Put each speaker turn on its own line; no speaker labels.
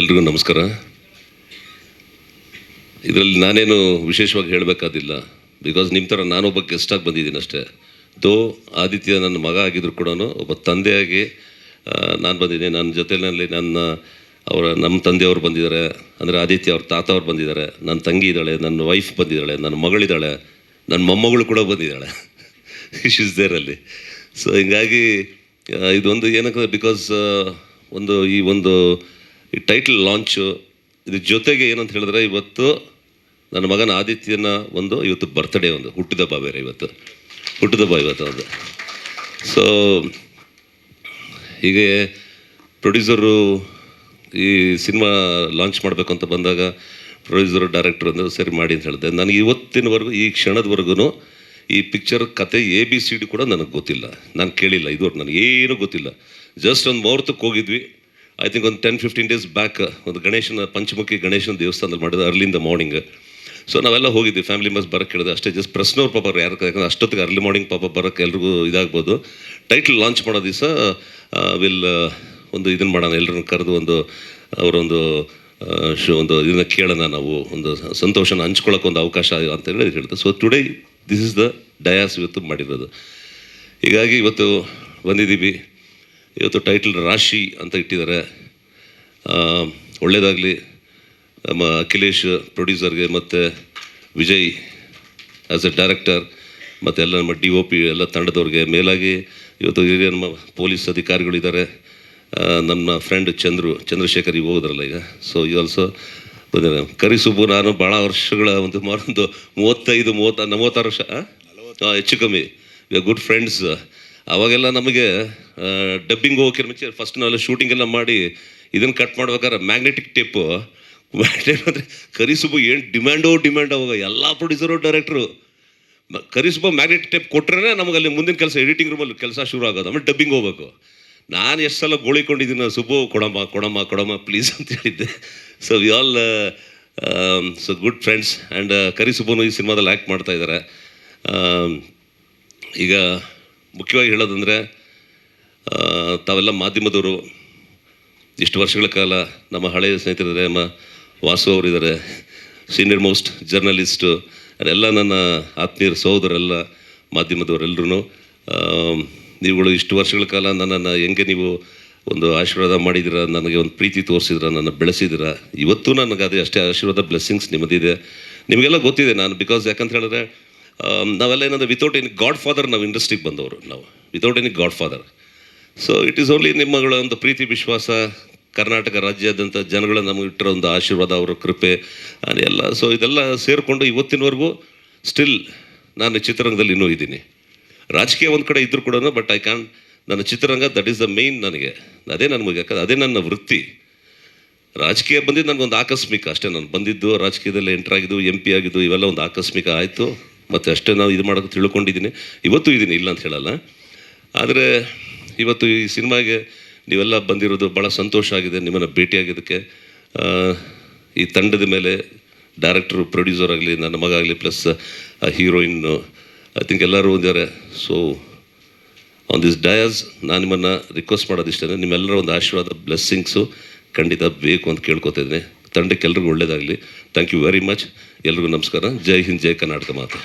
ಎಲ್ರಿಗೂ ನಮಸ್ಕಾರ. ಇದರಲ್ಲಿ ನಾನೇನು ವಿಶೇಷವಾಗಿ ಹೇಳಬೇಕಾದಿಲ್ಲ. ಬಿಕಾಸ್ ನಿಮ್ಮ ಥರ ನಾನೊಬ್ಬ ಗೆಸ್ಟಾಗಿ ಬಂದಿದ್ದೀನಿ ಅಷ್ಟೇ. ದೋ ಆದಿತ್ಯ ನನ್ನ ಮಗ ಆಗಿದ್ರು ಕೂಡ ಒಬ್ಬ ತಂದೆಯಾಗಿ ನಾನು ಬಂದಿದ್ದೀನಿ. ನನ್ನ ಜೊತೆಯಲ್ಲಿ ನನ್ನ, ಅವರ ನಮ್ಮ ತಂದೆಯವರು ಬಂದಿದ್ದಾರೆ. ಅಂದರೆ ಆದಿತ್ಯ ಅವ್ರ ತಾತ ಅವ್ರು ಬಂದಿದ್ದಾರೆ. ನನ್ನ ತಂಗಿ ಇದ್ದಾಳೆ, ನನ್ನ ವೈಫ್ ಬಂದಿದ್ದಾಳೆ, ನನ್ನ ಮಗಳಿದ್ದಾಳೆ ನನ್ನ ಮೊಮ್ಮಗಳು ಕೂಡ ಬಂದಿದ್ದಾಳೆ. ಇಸ್ ದೇರಲ್ಲಿ ಸೊ ಹಿಂಗಾಗಿ ಇದೊಂದು ಏನಕ್ಕೆ ಬಿಕಾಸ್ ಒಂದು ಈ ಒಂದು ಈ ಟೈಟಲ್ ಲಾಂಚು ಇದ್ರ ಜೊತೆಗೆ ಏನಂತ ಹೇಳಿದ್ರೆ ಇವತ್ತು ನನ್ನ ಮಗನ ಆದಿತ್ಯನ ಒಂದು ಇವತ್ತು ಬರ್ತ್ಡೇ ಒಂದು ಹುಟ್ಟಿದಬ್ಬ ಬೇರೆ ಇವತ್ತು, ಹುಟ್ಟಿದ ಬಾ ಇವತ್ತು ಒಂದು. ಸೊ ಹೀಗೆ ಪ್ರೊಡ್ಯೂಸರು ಈ ಸಿನಿಮಾ ಲಾಂಚ್ ಮಾಡಬೇಕು ಅಂತ ಬಂದಾಗ ಪ್ರೊಡ್ಯೂಸರು ಡೈರೆಕ್ಟರ್ ಒಂದು ಸರಿ ಮಾಡಿ ಅಂತ ಹೇಳಿದೆ. ನನಗೆ ಇವತ್ತಿನವರೆಗೂ, ಈ ಕ್ಷಣದವರೆಗೂ ಈ ಪಿಕ್ಚರ್ ಕತೆ ಎ ಬಿ ಸಿ ಡಿ ಕೂಡ ನನಗೆ ಗೊತ್ತಿಲ್ಲ. ನಾನು ಕೇಳಿಲ್ಲ, ಇದುವರೆಗೂ ನನಗೆ ಏನೂ ಗೊತ್ತಿಲ್ಲ. ಜಸ್ಟ್ ಒಂದು ಮುಹೂರ್ತಕ್ಕೆ ಹೋಗಿದ್ವಿ. ಐ ಥಿಂಕ್ ಒಂದು ಟೆನ್ ಫಿಫ್ಟೀನ್ ಡೇಸ್ ಬ್ಯಾಕ್ ಒಂದು ಗಣೇಶನ, ಪಂಚಮುಖಿ ಗಣೇಶನ ದೇವಸ್ಥಾನದಲ್ಲಿ ಮಾಡಿದ early in the morning so ನಾವೆಲ್ಲ ಹೋಗಿದ್ವಿ ಫ್ಯಾಮಿಲಿ ಮೆಂಬರ್ಸ್ ಬರೋಕ್ಕೆ ಹೇಳಿದೆ ಅಷ್ಟೇ ಜಸ್ಟ್ ಪ್ರೆಸ್ನವ್ರು ಪಾಪ ಯಾರು ಯಾಕಂದ್ರೆ ಅಷ್ಟೊತ್ತಿಗೆ ಅರ್ಲಿ ಮಾರ್ನಿಂಗ್ ಪಾಪ ಬರೋಕ್ಕೆ ಎಲ್ರಿಗೂ ಇದಾಗ್ಬೋದು. ಟೈಟ್ಲ್ ಲಾಂಚ್ ಮಾಡೋ ದಿವಸ ವಿಲ್ ಒಂದು ಇದನ್ನು ಮಾಡೋಣ ಎಲ್ಲರನ್ನು ಕರೆದು ಒಂದು, ಅವರೊಂದು ಶೋ ಒಂದು ಇದನ್ನ ಕೇಳೋಣ ನಾವು, ಒಂದು ಸಂತೋಷನ ಹಂಚ್ಕೊಳ್ಳೋಕೆ ಒಂದು ಅವಕಾಶ ಅಂತ ಹೇಳಿ ಹೇಳ್ತಾರೆ so today this is the dais ಇವತ್ತು ಮಾಡಿರೋದು. ಹೀಗಾಗಿ ಇವತ್ತು ಬಂದಿದ್ದೀವಿ. ಇವತ್ತು ಟೈಟಲ್ ರಾಶಿ ಅಂತ ಇಟ್ಟಿದ್ದಾರೆ. ಒಳ್ಳೆಯದಾಗಲಿ ನಮ್ಮ ಅಖಿಲೇಶ್ ಪ್ರೊಡ್ಯೂಸರ್ಗೆ ಮತ್ತು ವಿಜಯ್ ಆ್ಯಸ್ ಎ ಡೈರೆಕ್ಟರ್ ಮತ್ತು ಎಲ್ಲ ನಮ್ಮ ಡಿ ಒ ಪಿ ಎಲ್ಲ ತಂಡದವ್ರಿಗೆ ಮೇಲಾಗಿ ಇವತ್ತು ಹಿರಿಯ ನಮ್ಮ ಪೊಲೀಸ್ ಅಧಿಕಾರಿಗಳಿದ್ದಾರೆ. ನನ್ನ ಫ್ರೆಂಡ್ ಚಂದ್ರು ಚಂದ್ರಶೇಖರ್ ಈಗ ಹೋದ್ರಲ್ಲ ಈಗ. ಸೊ ಈ ಆಲ್ಸೋ ಬಂದಿದೆ ಕರಿಸುಬ್ಬು ನಾನು ಭಾಳ ವರ್ಷಗಳ ಒಂದು ಸುಮಾರು ಒಂದು ಮೂವತ್ತೈದು ಮೂವತ್ತ ಮೂವತ್ತಾರು ವರ್ಷ ಹೆಚ್ಚು ಕಮ್ಮಿ. ವಿ ಆರ್ ಗುಡ್ ಫ್ರೆಂಡ್ಸ್ ಅವಾಗೆಲ್ಲ ನಮಗೆ ಡಬ್ಬಿಂಗ್ ಹೋಗೋಕೆ ಮುಂಚೆ ಫಸ್ಟ್ ನಾವೆಲ್ಲ ಶೂಟಿಂಗ್ ಎಲ್ಲ ಮಾಡಿ ಇದನ್ನು ಕಟ್ ಮಾಡ್ಬೇಕಾದ್ರೆ ಮ್ಯಾಗ್ನೆಟಿಕ್ ಟೇಪು ಅಂದರೆ ಕರಿಸುಬು ಏನು ಡಿಮ್ಯಾಂಡೋ ಡಿಮ್ಯಾಂಡ್ ಅವಾಗ ಎಲ್ಲ ಪ್ರೊಡ್ಯೂಸರು ಡೈರೆಕ್ಟ್ರು ಕರಿಸುಬ್ಬ ಮ್ಯಾಗ್ನೆಟಿಕ್ ಟೇಪ್ ಕೊಟ್ಟರೆ ನಮಗೆ ಅಲ್ಲಿ ಮುಂದಿನ ಕೆಲಸ ಎಡಿಟಿಂಗ್ ರೂಮಲ್ಲಿ ಕೆಲಸ ಶುರು ಆಗೋದು. ಆಮೇಲೆ ಡಬ್ಬಿಂಗ್ ಹೋಗ್ಬೇಕು. ನಾನು ಎಷ್ಟು ಸಲ ಗೋಳಿಕೊಂಡಿದ್ದೀನಿ, ಸುಬ್ಬು, ಕೊಡಮ್ಮ ಕೊಡಮ್ಮ ಕೊಡಮ್ಮ ಪ್ಲೀಸ್ ಅಂತ ಹೇಳಿದ್ದೆ. So we all so good friends and ಕರಿಸುಬನು ಈ ಸಿನಿಮಾದಲ್ಲಿ ಆ್ಯಕ್ಟ್ ಮಾಡ್ತಾ ಇದ್ದಾರೆ. ಈಗ ಮುಖ್ಯವಾಗಿ ಹೇಳೋದಂದರೆ ತಾವೆಲ್ಲ ಮಾಧ್ಯಮದವರು ಇಷ್ಟು ವರ್ಷಗಳ ಕಾಲ ನಮ್ಮ ಹಳೆಯ ಸ್ನೇಹಿತರಿದ್ದಾರೆ, ನಮ್ಮ ವಾಸು ಅವರಿದ್ದಾರೆ ಸೀನಿಯರ್ ಮೋಸ್ಟ್ ಜರ್ನಲಿಸ್ಟು ಎಲ್ಲ ನನ್ನ ಆತ್ಮೀಯರ ಸಹೋದರೆಲ್ಲ ಮಾಧ್ಯಮದವರೆಲ್ಲರೂ ನೀವುಗಳು ಇಷ್ಟು ವರ್ಷಗಳ ಕಾಲ ನನ್ನನ್ನು ಹೆಂಗೆ ನೀವು ಒಂದು ಆಶೀರ್ವಾದ ಮಾಡಿದಿರ ನನಗೆ ಒಂದು ಪ್ರೀತಿ ತೋರಿಸಿದ್ರ ನನ್ನ ಬೆಳೆಸಿದಿರ ಇವತ್ತು ನನಗೆ ಅದೇ ಅಷ್ಟೇ ಆಶೀರ್ವಾದ ಬ್ಲೆಸ್ಸಿಂಗ್ಸ್ ನಿಮ್ಮದಿದೆ. ನಿಮಗೆಲ್ಲ ಗೊತ್ತಿದೆ ನಾನು ಬಿಕಾಸ್ ಯಾಕಂತ ಹೇಳಿದ್ರೆ ನಾವೆಲ್ಲ ಏನಂದ್ರೆ ವಿತೌಟ್ ಎನಿ ಗಾಡ್ ಫಾದರ್ ನಾವು ಇಂಡಸ್ಟ್ರಿಗೆ ಬಂದವರು, ನಾವು. Without any godfather so it is only ನಿಮ್ಮಗಳ ಒಂದು ಪ್ರೀತಿ, ವಿಶ್ವಾಸ, ಕರ್ನಾಟಕ ರಾಜ್ಯಾದ್ಯಂತ ಜನಗಳ ನಮಗೆ ಇಟ್ಟಿರೋ ಒಂದು ಆಶೀರ್ವಾದ, ಅವರ ಕೃಪೆ ಎಲ್ಲ. ಸೊ ಇದೆಲ್ಲ ಸೇರಿಕೊಂಡು ಇವತ್ತಿನವರೆಗೂ ಸ್ಟಿಲ್ ನಾನು ಚಿತ್ರರಂಗದಲ್ಲಿ ಇನ್ನೂ ಇದ್ದೀನಿ. ರಾಜಕೀಯ ಒಂದು ಕಡೆ ಇದ್ದರೂ ಕೂಡ ಬಟ್ ಐ ಕ್ಯಾನ್ ನನ್ನ ಚಿತ್ರರಂಗ ದಟ್ ಈಸ್ ದ ಮೇನ್ ನನಗೆ. ಅದೇ ನನಗೆ ಯಾಕಂದ್ರೆ ಅದೇ ನನ್ನ ವೃತ್ತಿ. ರಾಜಕೀಯ ಬಂದಿದ್ದು ನನಗೊಂದು ಆಕಸ್ಮಿಕ, ಅಷ್ಟೇ ನಾನು ಬಂದಿದ್ದು, ರಾಜಕೀಯದಲ್ಲಿ ಎಂಟ್ರ್ ಆಗಿದ್ದು ಎಂ ಪಿ ಆಗಿದ್ದು, ಇವೆಲ್ಲ ಒಂದು ಆಕಸ್ಮಿಕ ಆಯಿತು. ಮತ್ತು ಅಷ್ಟೇ ನಾವು ಇದು ಮಾಡೋದು ತಿಳ್ಕೊಂಡಿದ್ದೀನಿ. ಇವತ್ತು ಇದ್ದೀನಿ, ಇಲ್ಲ ಅಂತ ಹೇಳಲ್ಲ. ಆದರೆ ಇವತ್ತು ಈ ಸಿನಿಮಾಗೆ ನೀವೆಲ್ಲ ಬಂದಿರೋದು ಭಾಳ ಸಂತೋಷ ಆಗಿದೆ, ನಿಮ್ಮನ್ನು ಭೇಟಿಯಾಗಿದ್ದಕ್ಕೆ. ಈ ತಂಡದ ಮೇಲೆ ಡೈರೆಕ್ಟ್ರು ಪ್ರೊಡ್ಯೂಸರ್ ಆಗಲಿ, ನನ್ನ ಮಗ ಆಗಲಿ ಪ್ಲಸ್ ಹೀರೋಯಿನ್ನು ಐ ಥಿಂಕ್ ಎಲ್ಲರೂ ಇದ್ದಾರೆ ಸೊ ಆನ್ ದಿಸ್ ಡಯಾಸ್ ನಾನು ನಿಮ್ಮನ್ನು ರಿಕ್ವೆಸ್ಟ್ ಮಾಡೋದಿಷ್ಟೇ ನಿಮ್ಮೆಲ್ಲರ ಒಂದು ಆಶೀರ್ವಾದ ಬ್ಲೆಸ್ಸಿಂಗ್ಸು ಖಂಡಿತ ಬೇಕು ಅಂತ ಕೇಳ್ಕೊತಾ ಇದ್ದೀನಿ. ತಂಡಕ್ಕೆ ಎಲ್ರಿಗೂ ಒಳ್ಳೇದಾಗಲಿ. ಥ್ಯಾಂಕ್ ಯು ವೆರಿ ಮಚ್ ಎಲ್ರಿಗೂ ನಮಸ್ಕಾರ. ಜೈ ಹಿಂದ್, ಜೈ ಕರ್ನಾಟಕ ಮಾತು.